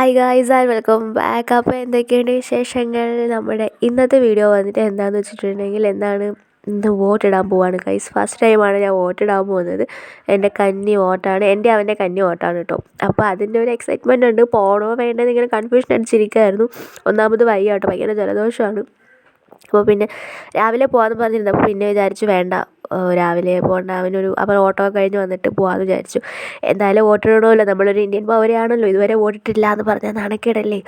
Hi guys and welcome back അപ്പോൾ എന്തൊക്കെയുണ്ട് വിശേഷങ്ങൾ? നമ്മുടെ ഇന്നത്തെ വീഡിയോ വന്നിട്ട് എന്താണെന്ന് വെച്ചിട്ടുണ്ടെങ്കിൽ എന്താണ്? ഇന്ന് വോട്ടിടാൻ പോവാണ് ഗൈസ് ഫസ്റ്റ് ടൈമാണ് ഞാൻ വോട്ട് ഇടാൻ പോകുന്നത്. എന്റെ കന്നി വോട്ടാണ്. എന്റെ അവന്റെ കന്നി വോട്ടാണ് കേട്ടോ. അപ്പോൾ അതിന്റെ ഒരു എക്സൈറ്റ്മെന്റ് ഉണ്ട്. പോകണോ വേണ്ടതെന്ന് ഇങ്ങനെ കൺഫ്യൂഷൻ അടിച്ചിരിക്കുകയായിരുന്നു ഒന്നാമത് വയ്യ കേട്ടോ ഭയങ്കര ജലദോഷമാണ്. അപ്പോൾ പിന്നെ രാവിലെ പോകാമെന്ന് പറഞ്ഞിരുന്നു. അപ്പോൾ പിന്നെ വിചാരിച്ചു വേണ്ട രാവിലെ പോകണ്ട. അവനൊരു അവൻ ഓട്ടോ കഴിഞ്ഞ് വന്നിട്ട് പോകാമെന്ന് വിചാരിച്ചു. എന്തായാലും വോട്ടിടണമല്ലോ നമ്മളൊരു ഇന്ത്യൻ പൗരയാണല്ലോ. ഇതുവരെ വോട്ടിട്ടില്ല എന്ന് പറഞ്ഞാൽ നാണക്കേടല്ലേ?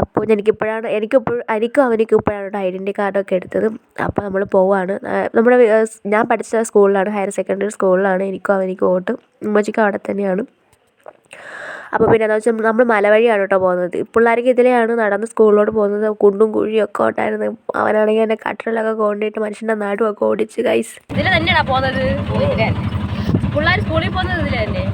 അപ്പോൾ എനിക്കിപ്പോഴാണ് എനിക്കിപ്പോൾ എനിക്കും അവനിക്കും ഇപ്പോഴാണ് കേട്ടോ ഐഡന്റി കാർഡൊക്കെ എടുത്തത്. അപ്പോൾ നമ്മൾ പോവാണ്. നമ്മുടെ ഞാൻ പഠിച്ച സ്കൂളിലാണ് ഹയർ സെക്കൻഡറി സ്കൂളിലാണ്. എനിക്കും അവനിക്കും വോട്ട് ഉമ്മച്ചിക്കും അവിടെ തന്നെയാണ്. അപ്പോൾ പിന്നെ എന്താ വെച്ചാൽ നമ്മൾ മലവഴിയാണ് കേട്ടോ പോകുന്നത്. പിള്ളേർക്ക് ഇതിലെയാണ് നടന്ന് സ്കൂളിലോട്ട് പോകുന്നത്. കുണ്ടും കുഴിയും ഒക്കെ ഉണ്ടായിരുന്നു അവനാണെങ്കിൽ എന്റെ കട്ടറിലൊക്കെ കൊണ്ടിട്ട് മനുഷ്യന്റെ നാടുമൊക്കെ ഓടിച്ച് കൈസ് ഇതിൽ തന്നെയാണോ പോകുന്നത്? പിള്ളേർ സ്കൂളിൽ പോകുന്നത് ഇതിലെ തന്നെ.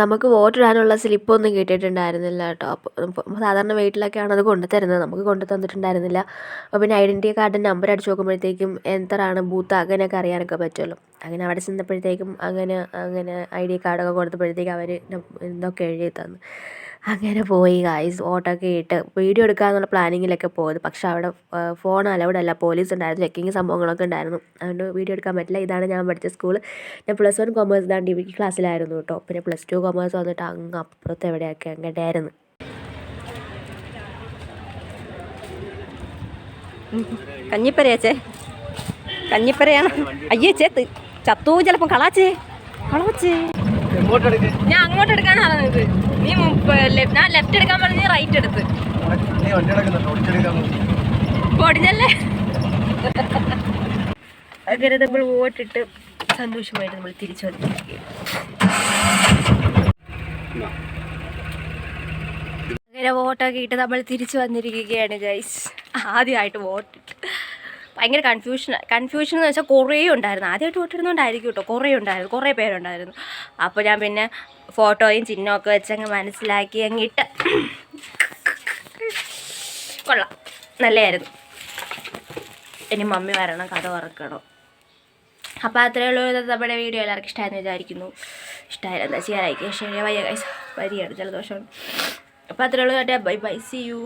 നമുക്ക് വോട്ട് ഇടാനുള്ള സ്ലിപ്പൊന്നും കിട്ടിയിട്ടുണ്ടായിരുന്നില്ല കേട്ടോ. അപ്പോൾ സാധാരണ വീട്ടിലൊക്കെയാണ് അത് കൊണ്ടു തരുന്നത് നമുക്ക് കൊണ്ടു തന്നിട്ടുണ്ടായിരുന്നില്ല അപ്പോൾ പിന്നെ ഐഡന്റി കാർഡിന്റെ നമ്പർ അടിച്ച് നോക്കുമ്പോഴത്തേക്കും എത്രയാണ് ബൂത്ത് അങ്ങനെയൊക്കെ അറിയാനൊക്കെ പറ്റുമല്ലോ. അങ്ങനെ അവിടെ ചെന്നപ്പോഴത്തേക്കും അങ്ങനെ അങ്ങനെ ഐ ഡി കാർഡൊക്കെ കൊടുത്തപ്പോഴത്തേക്കും അവർ എന്തൊക്കെ എഴുതി തന്നു. അങ്ങനെ പോയി ഗായ്സ് ഓട്ടൊക്കെ ഇട്ട് വീഡിയോ എടുക്കാമെന്നുള്ള പ്ലാനിങ്ങിലൊക്കെ പോയത്. പക്ഷേ അവിടെ ഫോൺ അലൗഡ് അല്ല പോലീസ് ഉണ്ടായിരുന്നു. ചെക്കിങ് സംഭവങ്ങളൊക്കെ ഉണ്ടായിരുന്നു. അതുകൊണ്ട് വീഡിയോ എടുക്കാൻ പറ്റില്ല. ഇതാണ് ഞാൻ പഠിച്ച സ്കൂൾ ഞാൻ പ്ലസ് വൺ കൊമേഴ്സ് ഇതാണ് ഡിഗ്രി ക്ലാസ്സിലായിരുന്നു കേട്ടോ. പിന്നെ പ്ലസ് ടു കൊമേഴ്സ് വന്നിട്ട് അങ്ങ് അപ്പുറത്ത് എവിടെയൊക്കെ അങ്ങോട്ടായിരുന്നു കഞ്ഞിപ്പരയാച്ചേ കഞ്ഞിപ്പരയാണ് അയ്യേ ചേത്ത് ചത്തു ചിലപ്പം. കളാച്ചേ കളാച്ചേ ഞാൻ അങ്ങോട്ട് എടുക്കാനാണ് പറഞ്ഞത് നീ മുമ്പ് ലെ- ഞാൻ ലെഫ്റ്റ് എടുക്കാൻ പറഞ്ഞ് റൈറ്റ് എടുത്ത്. പൊടിഞ്ഞല്ലേ അങ്ങനെ നമ്മൾ വോട്ടിട്ട് സന്തോഷമായിട്ട് നമ്മൾ തിരിച്ചു വന്നിരിക്കുകയാണ്. അങ്ങനെ വോട്ടൊക്കെ ഇട്ട് നമ്മൾ തിരിച്ചു വന്നിരിക്കുകയാണ് ഗൈസ് ആദ്യമായിട്ട് വോട്ടിട്ട് ഭയങ്കര കൺഫ്യൂഷൻ കൺഫ്യൂഷൻ എന്ന് വെച്ചാൽ കുറേ ഉണ്ടായിരുന്നു. ആദ്യമായിട്ട് വോട്ടിടുന്നതുകൊണ്ടായിരിക്കും കേട്ടോ കുറേ ഉണ്ടായിരുന്നു. കുറേ പേരുണ്ടായിരുന്നു. അപ്പോൾ ഞാൻ പിന്നെ ഫോട്ടോയും ചിഹ്നമൊക്കെ വെച്ചങ്ങ് മനസ്സിലാക്കി അങ്ങിട്ട് കൊള്ളാം. നല്ലതായിരുന്നു. ഇനി മമ്മി വരണം കഥ വറക്കണം അപ്പോൾ അത്രയേ ഉള്ളൂ നമ്മുടെ വീഡിയോ. എല്ലാവർക്കും ഇഷ്ടമായെന്ന് വിചാരിക്കുന്നു. ഇഷ്ടമായാലും എന്താ ചെയ്യാനായിരിക്കും ഷെയർ വയ്യ കൈസ് വരികയാണ്. ജലദോഷമാണ് അപ്പോൾ അത്രയേ ഉള്ളൂ ബൈ ബൈ സി യു